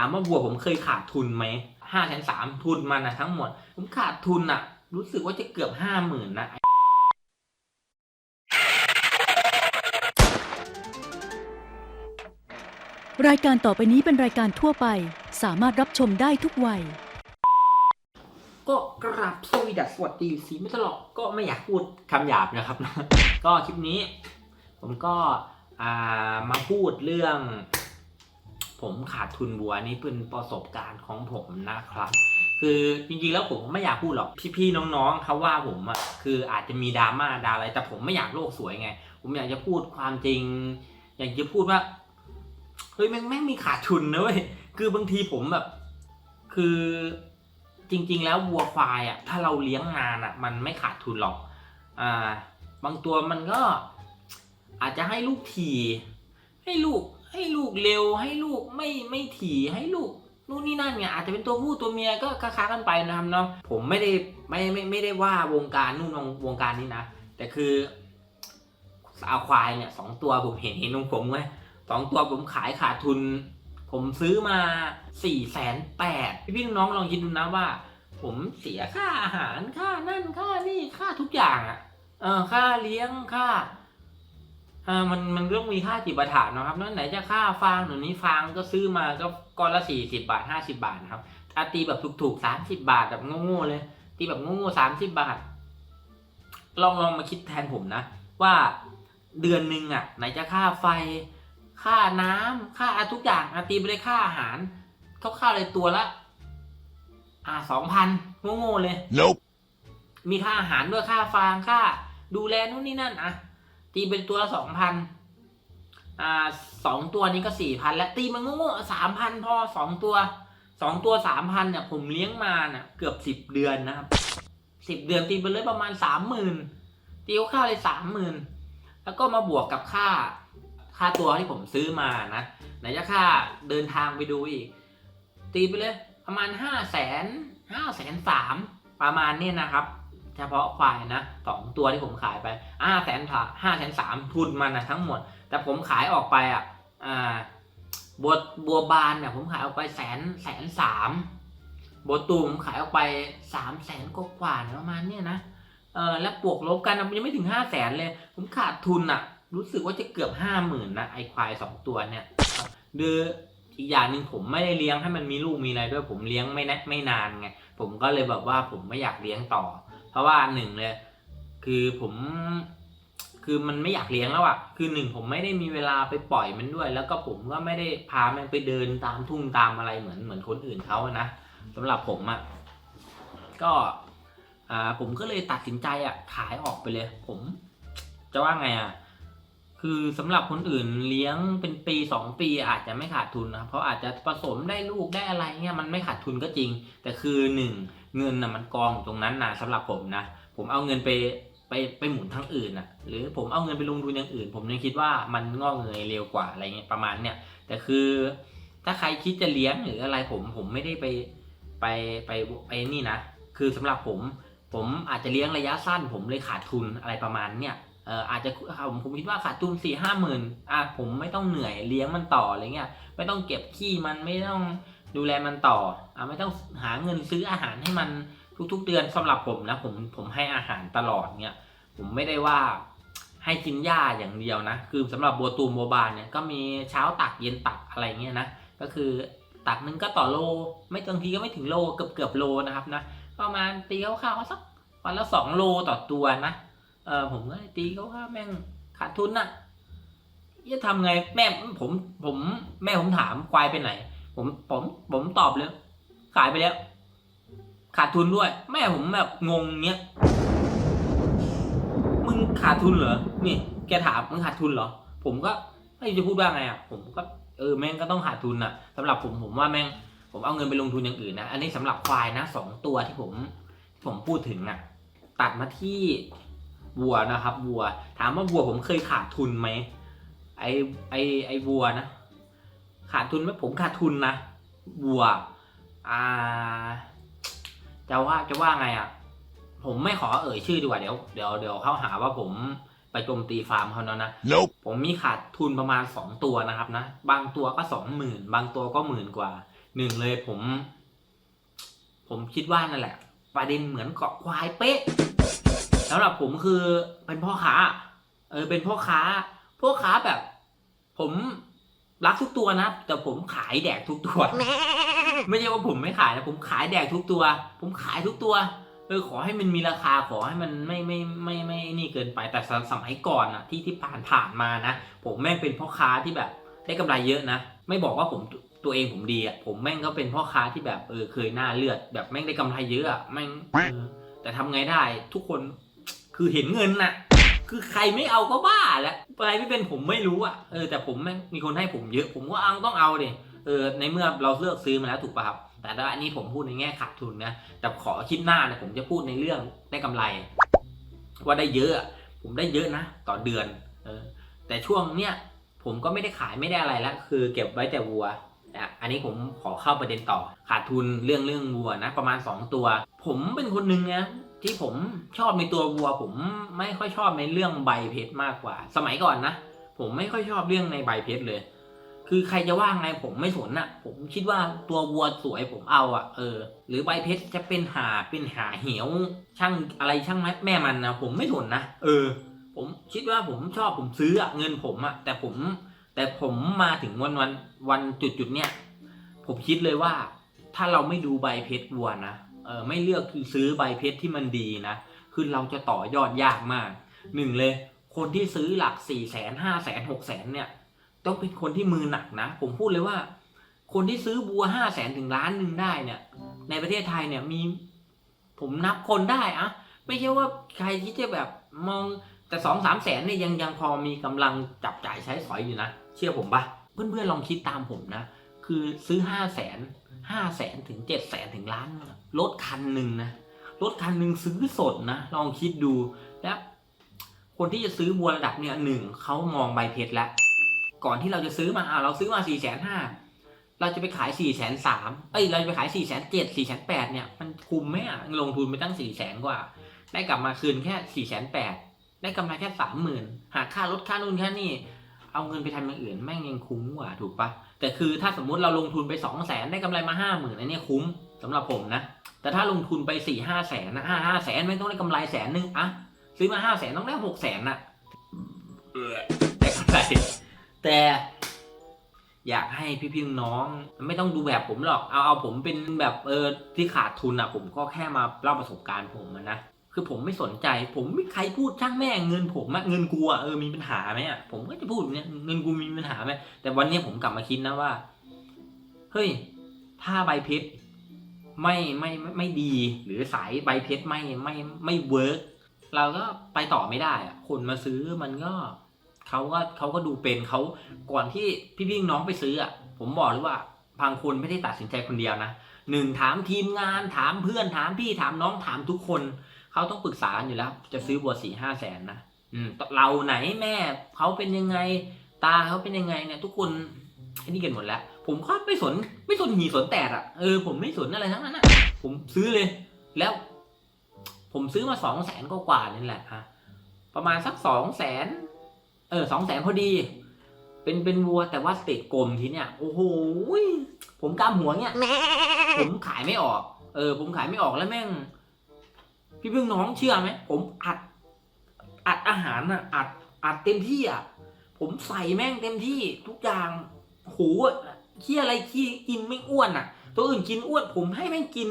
ถามว่าวัวผมเคยขาดทุนไหมห้าแสนสามทุนมันนะทั้งหมด ผมขาดทุนอะรู้สึกว่าจะเกือบห้าหมื่นนะรายการต่อไปนี้เป็นรายการทั่วไป สามารถรับชมได้ทุกวัย ก็กราบสวีดัสสวัสดีสีไม่ตลอดก็ไม่อยากพูดคำหยาบนะครับ ก็คลิปนี้ ผมก็อ่ามาพูดเรื่อง ผมขาดทุนบัวนี่เป็นประสบการณ์ของผมนะครับ คือจริงๆแล้วผมไม่อยากพูดหรอกพี่ๆน้องๆเขาว่าผมอะคืออาจจะมีดราม่าดราอะไร แต่ผมไม่อยากโลกสวยไง ผมอยากจะพูดความจริง อยากจะพูดว่าเฮ้ยแม่งแม่งมีขาดทุนนะเว้ยคือบางทีผมแบบ คือจริง ๆ แล้ววัวควายอะถ้าเราเลี้ยงนานอะมันไม่ขาดทุนหรอกอ่าบางตัวมันก็อาจจะให้ลูกถี่ให้ลูก ให้ลูกเร็วให้ลูกไม่ไม่ถี่ให้ลูกนู่นนี่นั่นเนี่ยอาจจะเป็นตัวผู้ตัวเมียก็ค้ากันไปนะครับเนาะผมไม่ได้ไม่ไม่ไม่ได้ว่าวงการนู่นวงวงการนี้นะ แต่คือเอาควายเนี่ยสองตัวผมเห็นเห็นของผมไงสองตัวผมขายขาดทุน ผมซื้อมาสี่แสนแปดพี่ๆน้องลองคิดดูนะว่า ผมเสียค่าอาหารค่านั่นค่านี่ค่าทุกอย่างอะ่ะเออค่าเลี้ยงค่า อ่ามันมันต้องมีค่าจิปาถะนะครับนั่นไหนจะค่าฟางหนูนี้ฟางก็ซื้อมาก็ก้อนละสี่สิบาทห้าสิบาทนะครับถ้าตีแบบถูกๆสามสิบาทแบบโง่ๆเลยตีแบบโง่ๆสามสิบาท ลองลองมาคิดแทนผมนะ ว่าเดือนหนึ่งอะ ไหนจะค่าไฟ ค่าน้ำค่าทุกอย่างอะตีไปเลยค่าอาหารคร่าวๆเลยตัวละ อ่าสองพันโง่ๆเลย Nope. มีค่าอาหารด้วยค่าฟางค่า ดูแลนู่นนี่นั่นอะ ตีเป็นตัวละสองพันอ่าสองตัวนี้ก็สี่พันแล้วตีมันโง่ๆสามพันพอสองตัวสองตัวสามพันเนี่ยผมเลี้ยงมาเนี่ยเกือบสิบเดือนนะครับสิบเดือนตีไปเลยประมาณสามหมื่นตีข้าวเลยสามหมื่นแล้วก็มาบวกกับค่าค่าตัวที่ผมซื้อมานะไหนจะค่าเดินทางไปดูอีก ตีไปเลยประมาณห้าแสนห้าแสนสามประมาณนี่ยนะครับ เฉพาะควายนะสองตัวที่ผมขายไปห้าแสนห้าแสนสามทุนมันนะทั้งหมด แต่ผมขายออกไปอะอ่าบัวบัวบานเนี่ยผมขายออกไปแสนแสนสามบัวตูมผมขายออกไปสามแสนกว่าๆเนี่ยประมาณเนี่ยนะเออแล้วบวกลบกันมันยังไม่ถึงห้าแสนเลย ผมขาดทุนอะ รู้สึกว่าจะเกือบห้าหมื่นนะไอควายสองตัวเนี่ยหรืออีกอย่างหนึ่งผมไม่ได้เลี้ยงให้มันมีลูกมีอะไรด้วยผมเลี้ยงไม่นไม่นานไงผมก็เลยแบบว่าผมไม่อยากเลี้ยงต่อ เพราะว่าหนึ่งเลยคือผมคือมันไม่อยากเลี้ยงแล้วอะ่ะ คือหนึ่งผมไม่ได้มีเวลาไปปล่อยมันด้วย แล้วก็ผมก็ไม่ได้พามันไปเดินตามทุ่งตามอะไรเหมือนเหมือนคนอื่นเขาอะนะสำหรับผมอะ่ะ ก็อ่าผมก็เลยตัดสินใจอะ่ะขายออกไปเลย ผมจะว่าไงอะ่ะ คือสำหรับคนอื่นเลี้ยงเป็นปีสองปีอาจจะไม่ขาดทุนนะ เพราะอาจจะผสมได้ลูกได้อะไรเงี้ยมันไม่ขาดทุนก็จริง แต่คือหนึ่ง เงินนะมันกองอยู่ตรงนั้นนะสำหรับผมนะ ผมเอาเงินไปไปไปหมุนทั้งอื่นนะหรือผมเอาเงินไปลงทุนอย่างอื่น ผมยังคิดว่ามันงอกเงยเร็วกว่าอะไรเงี้ยประมาณเนี้ยแต่คือ ถ้าใครคิดจะเลี้ยงหรืออะไรผมผมไม่ได้ไปไปไปไปนี่นะ คือสำหรับผม ผมอาจจะเลี้ยงระยะสั้น ผมเลยขาดทุนอะไรประมาณเนี้ยเอออาจจะผมผมคิดว่าขาดทุนสี่ห้าหมื่นอะผมไม่ต้องเหนื่อยเลี้ยงมันต่ออะไรเงี้ยไม่ต้องเก็บขี้มันไม่ต้อง ดูแลมันต่ออไม่ต้องหาเงินซื้ออาหารให้มันทุก ๆ เดือนสำหรับผมนะผมผมให้อาหารตลอดเนี่ย ผมไม่ได้ว่าให้กินหญ้าอย่างเดียวนะ คือสำหรับบัวตูมบัวบานเนี่ยก็มีเช้าตักเย็นตักอะไรเงี้ยนะ ก็คือตักนึงก็ต่อโล ไม่บางทีก็ไม่ถึงโลเกือบเกือบโลนะครับนะประมาณตีคร่าวๆสักวันละสองโลต่อตัวนะเออผมก็ตีคร่าวๆแม่งขาดทุนน่ะจะทำไงแม่ผมผมแม่ผมถามควายไปไหน ผมผมผมตอบเลยขายไปแล้ว ขาดทุนด้วย แม่ผมแบบงงเนี้ยมึงขาดทุนเหรอนี่แกถามมึงขาดทุนเหรอ ผมก็ไม่จะพูดว่าไงอะผมก็เออแม่งก็ต้องขาดทุนอะสำหรับผมผมว่าแม่งผมเอาเงินไปลงทุนอย่างอื่นนะ อันนี้สำหรับควายนะสองตัวที่ผมที่ผมพูดถึงอะ ตัดมาที่วัวนะครับวัว ถามว่าวัวผมเคยขาดทุนไหมไอไอไอวัวนะ ขาดทุนไหมผมขาดทุนนะวัวอ่าจะว่าจะว่าไงอะ ผมไม่ขอเอ่ยชื่อดีกว่าเดี๋ยวเดี๋ยวเดี๋ยวเขาหาว่าผมไปโจมตีฟาร์มเขาแล้วนะ Nope. ผมมีขาดทุนประมาณสองตัวนะครับนะ บางตัวก็สองหมื่นบางตัวก็หมื่นกว่าหนึ่งเลยผม ผมคิดว่านั่นแหละ ประเด็นเหมือนเกาะควายเป๊ะสำหรับผมคือเป็นพ่อค้า เออเป็นพ่อค้าพ่อค้าแบบ ผม รักทุกตัวนะ แต่ผมขายแดกทุกตัว ไม่ใช่ว่าผมไม่ขายนะผมขายแดกทุกตัว ผมขายทุกตัวเออขอให้มันมีราคาขอให้มันไม่ไม่ไม่ไม่ไม่นี่เกินไปแต่สสมัยก่อนอะที่ที่ผ่านผ่านมานะ ผมแม่งเป็นพ่อค้าที่แบบ ได้กำไรเยอะนะ ไม่บอกว่าผมตัวเองผมดีอะผมแม่งก็เป็นพ่อค้าที่แบบเออเคยหน้าเลือด แบบแม่งได้กำไรเยอะอะแม่งเออแต่ทำไงได้ทุกคนคือเห็นเงินน่ะ คือใครไม่เอาก็บ้าแล้วอะไรไม่เป็นผมไม่รู้อะเออแต่ผมแม่งมีคนให้ผมเยอะ ผมก็เอาต้องเอาดิเออในเมื่อเราเลือกซื้อมาแล้วถูกป่ะครับ แต่ว่าอันนี้ผมพูดในแง่ขาดทุนนะแต่ขอคลิปหน้าเนี่ยผมจะพูดในเรื่องได้กำไร ว่าได้เยอะ ผมได้เยอะนะ ต่อเดือนเออแต่ช่วงเนี้ยผมก็ไม่ได้ขายไม่ได้อะไรแล้วคือเก็บไว้แต่วัวอะอันนี้ผมขอเข้าประเด็นต่อ ขาดทุนเรื่องเรื่องวัวนะ ประมาณ 2 ตัว ผมเป็นคนหนึ่งนะ ที่ผมชอบในตัววัว ผมไม่ค่อยชอบในเรื่องใบเพชรมากกว่า สมัยก่อนนะผมไม่ค่อยชอบเรื่องในใบเพชรเลย คือใครจะว่าไงผมไม่สนอะผมคิดว่าตัววัวสวยผมเอาอะเออ หรือใบเพชรจะเป็นหาเป็นหาเหี่ยว ช่างอะไรช่างแม่มันนะผมไม่สนนะเออ ผมคิดว่าผมชอบผมซื้ออะเงินผมอะแต่ผม แต่ผมมาถึงวันวันวันจุดจุดเนี้ยผมคิดเลยว่า ถ้าเราไม่ดูใบเพชรวัวนะ เออไม่เลือกคือซื้อใบเพชรที่มันดีนะคือเราจะต่อยอดยากมากหนึ่งเลย คนที่ซื้อหลักสี่แสนห้าแสนหกแสนเนี่ยต้องเป็นคนที่มือหนักนะ ผมพูดเลยว่า คนที่ซื้อบัวห้าแสนถึงล้านหนึ่งได้เนี่ย ในประเทศไทยเนี่ยมีผมนับคนได้อะไม่ใช่ว่าใครที่จะแบบมองแต่สองสามแสนเนี่ยยังยังพอมีกำลังจับจ่ายใช้สอยอยู่นะ เชื่อผมปะเพื่อนๆลองคิดตามผมนะ คือซื้อห้าแสน ห้าแสนถึงเจ็ดแสนถึงล้านรถคันหนึ่งนะรถคันหนึ่งซื้อสดนะลองคิดดูแล้วคนที่จะซื้อบัวระดับเนี่ยหนึ่งเขามองใบเพชรแล้วก่อนที่เราจะซื้อมาอ่าเราซื้อมาสี่แสนห้าเราจะไปขายสี่แสนสามเอ้ยเราจะไปขายสี่แสนเจ็ดสี่แสนแปดเนี่ยมันคุ้มไหมอะลงทุนไปตั้งสี่แสนกว่า ได้กลับมาคืนแค่สี่แสนแปดได้กำไรแค่สามหมื่นหากค่ารถค่านู่นค่านี่ เอาเงินไปทำอย่างอื่นแม่งยังคุ้มกว่าถูกปะแต่คือถ้าสมมุติเราลงทุนไปสองแสนได้กำไรมาห้าหมื่นอันนี้คุ้มสำหรับผมนะ แต่ถ้าลงทุนไปสี่ห้าแสนนะห้าห้าแสนไม่ต้องได้กำไรแสนหนึ่งอะซื้อมาห้าแสนต้องได้หกแสนน่ะได้กำไรแต่อยากให้พี่ๆน้องไม่ต้องดูแบบผมหรอกเอาเอาผมเป็นแบบเออที่ขาดทุนอะผมก็แค่มาเล่าประสบการณ์ผมนะ คือผมไม่สนใจ ผมไม่ใครพูดช่างแม่งเงินผมอะเงินกูอะเออมีปัญหาไหมอะผมก็จะพูดเนี่ยเงินกูมีปัญหาไหมแต่วันนี้ผมกลับมาคิดนะว่า เฮ้ย ถ้าใบเพชรไม่ไม่ไม่ไม่ดี หรือสายใบเพชรไม่ไม่ไม่เวิร์กเราก็ไปต่อไม่ได้อะคนมาซื้อมันก็เขาก็เขาก็ดูเป็นเขาก่อนที่พี่ๆน้องไปซื้ออะผมบอกเลยว่าบางคนไม่ได้ตัดสินใจคนเดียวนะหนึ่งถามทีมงานถามเพื่อนถามพี่ถามน้องถามทุกคน เขาต้องปรึกษากันอยู่แล้ว จะซื้อบัวสี่ห้าแสนนะอืมเราไหนแม่เขาเป็นยังไง ตาเขาเป็นยังไงเนี่ย ทุกคนไอ้นี่กันหมดแล้ว ผมก็ไม่สนไม่สนหีสนแตกอะเออผมไม่สนอะไรทั้งนั้นอะผมซื้อเลย แล้ว ผมซื้อมาสองแสนก็กว่าๆนี่แหละฮะประมาณสักสองแสนเออสองแสนพอดี เป็นเป็นวัวแต่ว่าสเตตกลมทีเนี่ยโอ้โหผมกำหัวเนี่ยผมขายไม่ออก เออ ผมขายไม่ออกแล้วแม่ง พี่พึ่งน้องเชื่อไหมผมอัด อัดอาหารอะอัดอัดเต็มที่อะผมใส่แม่งเต็มที่ทุกอย่างโหขี้อะไรขี้กินไม่อ้วนอะ ตัวอื่นกินอ้วน ผมให้แม่งกิน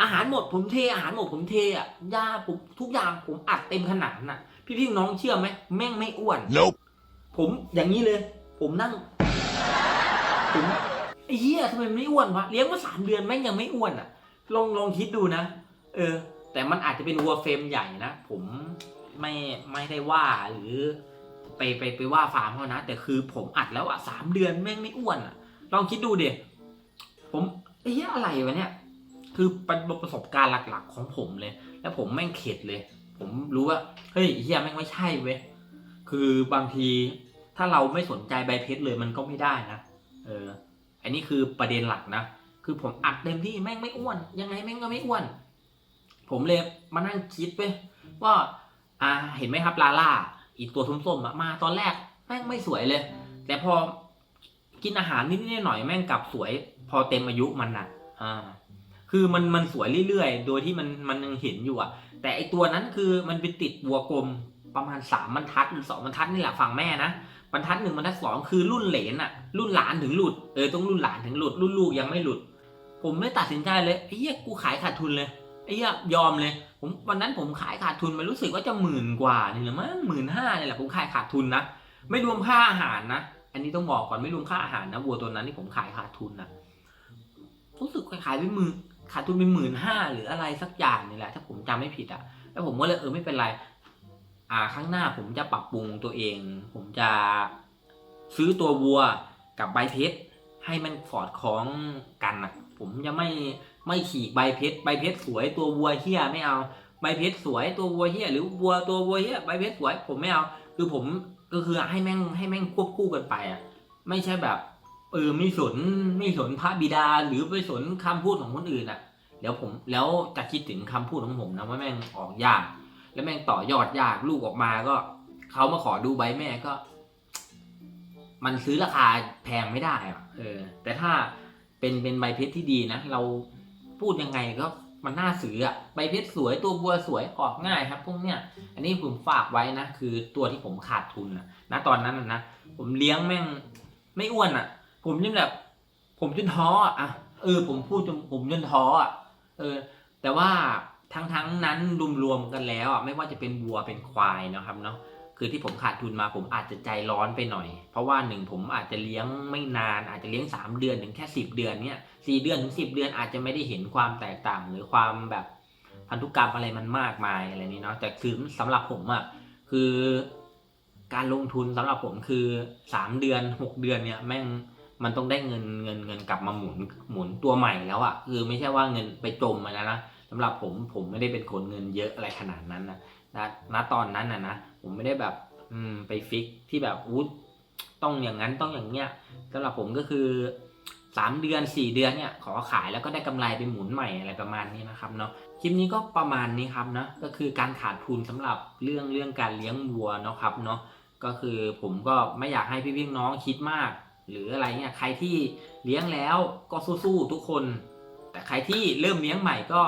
อาหารหมดผมเทอาหารหมดผมเทอะยาผมทุกอย่างผมอัดเต็มขนาดน่ะ พี่พี่น้องเชื่อไหมแม่งไม่อ้วน Nope. ผมอย่างนี้เลย ผมนั่งผมไอ้เหี้ยทำไมไม่อ้วนวะเลี้ยงมาสามเดือนแม่งยังไม่อ้วนอะ ลองลองคิดดูนะเออ แต่มันอาจจะเป็นวัวเฟรมใหญ่นะ ผมไม่ไม่ได้ว่าหรือไปไปไปว่าฟาร์มเขานะ แต่คือผมอัดแล้วอะสามเดือนแม่งไม่อ้วนอะลองคิดดูเด็ผมไอ้เหี้ยอะไรวะเนี่ย คือเป็นประสบการณ์หลักๆ ของผมเลย แล้วผมแม่งเข็ดเลย ผมรู้ว่าเฮ้ยไอ้เหี้ยแม่งไม่ใช่เว้ยคือบางทีถ้าเราไม่สนใจใบเพชรเลยมันก็ไม่ได้นะเอออันนี้คือประเด็นหลักนะ คือผมอัดเต็มที่แม่งไม่อ้วน ยังไงแม่งก็ไม่อ้วน ผมเลยมานั่งคิดไปว่า อ่า เห็นไหมครับลาล่า อีกตัวส้มๆอะมาตอนแรกแม่งไม่สวยเลย แต่พอกินอาหารนิดๆหน่อยแม่งกลับสวย พอเต็มอายุมันน่ะ อ่า คือมันมันสวยเรื่อยๆ โดยที่มันมันยังเห็นอยู่อะแต่ไอตัวนั้นคือมันไปติดวัวกลมประมาณสามบรรทัดหรือสองบรรทัดนี่แหละฝั่งแม่นะบรรทัดหนึ่งบรรทัดสองคือรุ่นเหลนอะรุ่นหลานถึงหลุดเออต้องรุ่นหลานถึงหลุดรุ่นลูกยังไม่หลุด ผมไม่ตัดสินใจเลยไอ้เหี้ยกูขายขาดทุนเลย ไอ้เหี้ยยอมเลย ผมวันนั้นผมขายขาดทุนมันรู้สึกว่าจะหมื่นกว่านี่หรือมั้งหมื่นห้าเนี่ยแหละผมขายขาดทุนนะไม่รวมค่าอาหารนะอันนี้ต้องบอกก่อนไม่รวมค่าอาหารนะวัวตัวนั้นที่ผมขายขาดทุนนะรู้สึกขายไปหมื่นขาดทุนไปหมื่นห้าหรืออะไรสักอย่างนี่แหละ ถ้าผมจำไม่ผิดอะ แล้วผมก็เลยเออไม่เป็นไร อ่าข้างหน้าผมจะปรับปรุงตัวเอง ผมจะซื้อตัววัวกับใบเพชร ให้มันสอดคล้องกันอะผมจะไม่ไม่ขี่ใบเพชรใบเพชรสวยตัววัวเฮียไม่เอาใบเพชรสวยตัววัวเฮียหรือวัวตัววัวเฮียใบเพชรสวย ผมไม่เอา คือผมก็คือให้แม่งให้แม่งควบคู่กันไปอะไม่ใช่แบบเออไม่สนไม่สนพระบิดาหรือไม่สนคำพูดของคนอื่นอะเดี๋ยวผมแล้วจะคิดถึงคำพูดของผมนะว่าแม่งออกยาก แล้วแม่งต่อยอดยากลูกออกมาก็เขามาขอดูใบแม่ก็ มันซื้อราคาแพงไม่ได้อะเออ แต่ถ้าเป็นเป็นใบเพชรที่ดีนะ เราพูดยังไงก็มันน่าซื้ออะใบเพชรสวยตัวบัวสวยออกง่ายครับ พวกเนี้ย อันนี้ผมฝากไว้นะคือตัวที่ผมขาดทุนนะณตอนนั้นนะผมเลี้ยงแม่งไม่อ้วนอะผมจนแบบ ผมจนท้ออะอะเออ ผมพูดจนผมจนท้ออะเออ แต่ว่าทั้งทั้งนั้นรวมๆกันแล้วอะไม่ว่าจะเป็นวัวเป็นควายนะครับเนาะ คือที่ผมขาดทุนมาผมอาจจะใจร้อนไปหน่อย เพราะว่าหนึ่งผมอาจจะเลี้ยงไม่นาน อาจจะเลี้ยง 3 เดือนถึงแค่ 10 เดือนเนี้ยสี่เดือนถึง10 เดือนอาจจะไม่ได้เห็นความแตกต่าง หรือความแบบพันธุกรรมอะไรมันมากมายอะไรนี้เนาะแต่คือสำหรับผมอะคือการลงทุนสำหรับผมคือ 3 เดือน 6 เดือนเนี่ยแม่งมันต้องได้เงินเงินเงินกลับมาหมุนหมุนตัวใหม่แล้วอะคือไม่ใช่ว่าเงินไปจมมาแล้วนะสำหรับผมผมไม่ได้เป็นคนเงินเยอะอะไรขนาดนั้นนะ ณณตอนนั้นนะนะผมไม่ได้แบบอืมไปฟิกที่แบบอู้ต้องอย่างนั้นต้องอย่างเงี้ยสำหรับผมก็คือสามเดือนสี่เดือนเนี่ยขอขายแล้วก็ได้กำไรไปหมุนใหม่อะไรประมาณนี้นะครับเนาะคลิปนี้ก็ประมาณนี้ครับเนาะก็คือการขาดทุนสำหรับเรื่องเรื่องการเลี้ยงวัวเนาะครับเนาะก็คือผมก็ไม่อยากให้พี่พี่น้องคิดมาก หรืออะไรเนี่ยใครที่เลี้ยงแล้วก็สู้ๆทุกคน แต่ใครที่เริ่มเลี้ยงใหม่ก็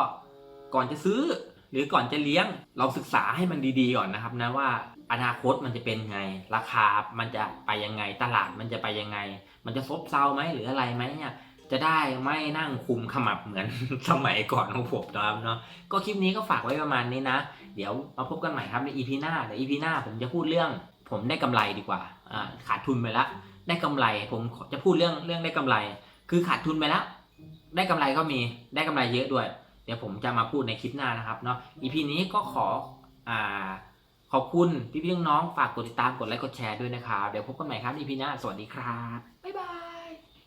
ก่อนจะซื้อ หรือก่อนจะเลี้ยงเราศึกษาให้มันดีๆก่อนนะครับนะว่าอนาคตมันจะเป็นไง ราคามันจะไปยังไง ตลาดมันจะไปยังไง มันจะซบเซาไหมหรืออะไรไหมเนี่ยจะได้ไม่นั่งคุมขมับเหมือนสมัยก่อนของผมนะครับเนาะก็คลิปนี้ก็ฝากไว้ประมาณนี้นะ เดี๋ยวมาพบกันใหม่ครับใน EP หน้าเดี๋ยว EP หน้าผมจะพูดเรื่อง ผมได้กำไรดีกว่าอ่าขาดทุนไปแล้วได้กำไรผมจะพูดเรื่องเรื่องได้กำไร คือขาดทุนไปแล้วได้กำไรก็มีได้กำไรเยอะด้วย ดี๋ยวผมจะมาพูดในคลิปหน้านะครับเนาะ EP นี้ก็ขออ่าขอบคุณพี่พี่ๆน้องๆฝากกดติดตามกดไลค์กดแชร์ด้วยนะครับ เดี๋ยวพบกันใหม่ครับ EP หน้า สวัสดีครับ บ๊ายบาย